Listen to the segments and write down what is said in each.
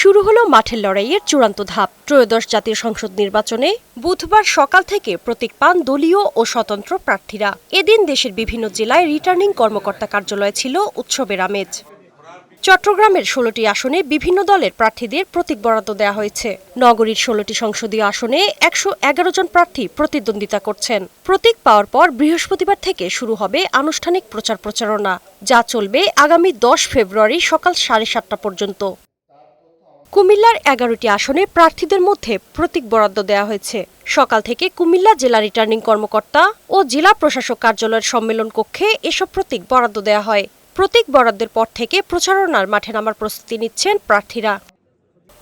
শুরু হলো মাঠের লড়াইয়ের চূড়ান্ত ধাপ। ত্রয়োদশ জাতীয় সংসদ নির্বাচনে বুধবার সকাল থেকে প্রতীক পান দলীয় ও স্বতন্ত্র প্রার্থীরা। এদিন দেশের বিভিন্ন জেলায় রিটার্নিং কর্মকর্তা কার্যালয়ে ছিল উৎসবের আমেজ। চট্টগ্রামের ষোলোটি আসনে বিভিন্ন দলের প্রার্থীদের প্রতীক বরাদ্দ দেওয়া হয়েছে। নগরীর ষোলোটি সংসদীয় আসনে একশো এগারো জন প্রার্থী প্রতিদ্বন্দ্বিতা করছেন। প্রতীক পাওয়ার পর বৃহস্পতিবার থেকে শুরু হবে আনুষ্ঠানিক প্রচার প্রচারণা, যা চলবে আগামী দশ ফেব্রুয়ারি সকাল সাড়ে সাতটা পর্যন্ত। কুমিল্লার এগারোটি আসনে প্রার্থীদের মধ্যে প্রতীক বরাদ্দ দেওয়া হয়েছে। সকাল থেকে কুমিল্লা জেলা রিটার্নিং কর্মকর্তা ও জেলা প্রশাসক কার্যালয়ের সম্মেলন কক্ষে এসব প্রতীক বরাদ্দ দেওয়া হয়। প্রতীক বরাদ্দের পর থেকে প্রচারণার মাঠে নামার প্রস্তুতি নিচ্ছেন প্রার্থীরা।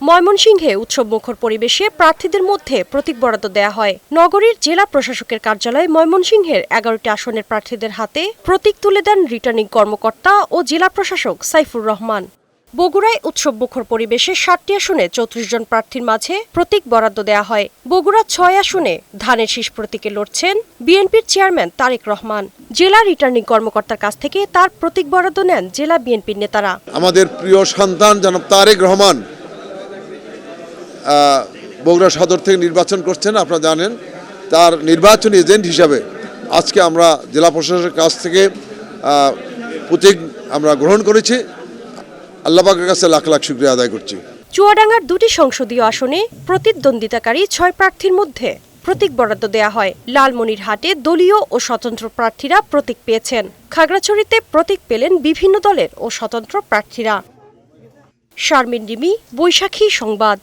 ময়মনসিংহে উৎসবমুখর পরিবেশে প্রার্থীদের মধ্যে প্রতীক বরাদ্দ দেওয়া হয়। নগরীর জেলা প্রশাসকের কার্যালয়ে ময়মনসিংহের এগারোটি আসনের প্রার্থীদের হাতে প্রতীক তুলে দেন রিটার্নিং কর্মকর্তা ও জেলা প্রশাসক সাইফুর রহমান। বগুড়ায় উৎসবমুখর পরিবেশে ষাটটি আসনে চৌত্রিশ জন প্রার্থীর মাঝে প্রতীক বরাদ্দ দেওয়া হয়। বগুড়া ছয় আসনে ধানের শীষ প্রতীকে লড়ছেন বিএনপির চেয়ারম্যান তারেক রহমান। জেলা রিটার্নিং কর্মকর্তার কাছ থেকে তার প্রতীক বরাদ্দ নেন জেলা বিএনপির নেতারা। আমাদের প্রিয় সন্তান জনাব তারেক রহমান বগুড়া সদর থেকে নির্বাচন করছেন, আপনারা জানেন, তার নির্বাচনী এজেন্ট হিসাবে আজকে আমরা জেলা প্রশাসকের কাছ থেকে প্রতীক আমরা গ্রহণ করেছি। আল্লাপাকের কাছে লাখ লাখ শুক্রিয়া আদায় করছি। চুয়াডাঙ্গার দুটি সংসদীয় আসনে প্রতিদ্বন্দ্বিতাকারী ছয় প্রার্থীর মধ্যে প্রতীক বরাদ্দ দেয়া হয়। লালমনিরহাটে দলীয় ও স্বতন্ত্র প্রার্থীরা প্রতীক পেয়েছেন। খাগড়াছড়িতে প্রতীক পেলেন বিভিন্ন দলের ও স্বতন্ত্র প্রার্থীরা। শারমিন রিমি, বৈশাখী সংবাদ।